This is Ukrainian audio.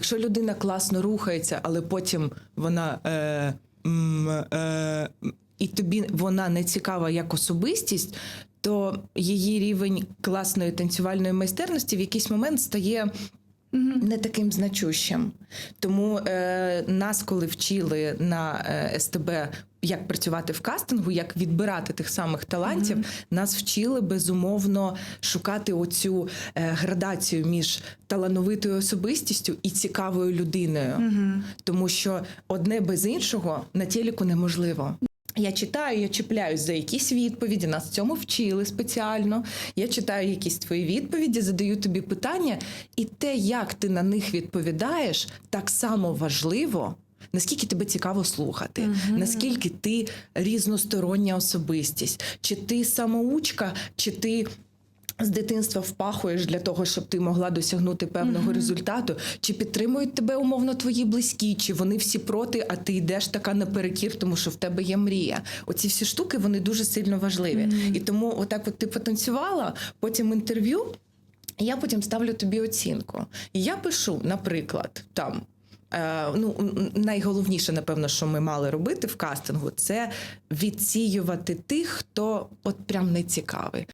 Якщо людина класно рухається, але потім вона. Е, е, і тобі вона не цікава як особистість, то її рівень класної танцювальної майстерності в якийсь момент стає не таким значущим. Тому е, нас, коли вчили на е, СТБ, як працювати в кастингу, як відбирати тих самих талантів, нас вчили безумовно шукати оцю е, градацію між талановитою особистістю і цікавою людиною. Тому що одне без іншого на телеку неможливо. Я читаю, я чіпляюсь за якісь відповіді, нас цьому вчили спеціально. Я читаю якісь твої відповіді, задаю тобі питання, і те, як ти на них відповідаєш, так само важливо. Наскільки тебе цікаво слухати, наскільки ти різностороння особистість, чи ти самоучка, чи ти з дитинства впахуєш для того, щоб ти могла досягнути певного результату, чи підтримують тебе умовно твої близькі, чи вони всі проти, а ти йдеш така наперекір, тому що в тебе є мрія. Оці всі штуки вони дуже сильно важливі. І тому, отак, от ти потанцювала, потім інтерв'ю. Я потім ставлю тобі оцінку. І я пишу, наприклад, там. Е, ну, найголовніше, напевно, що ми мали робити в кастингу, це відсіювати тих, хто от прям не цікавий.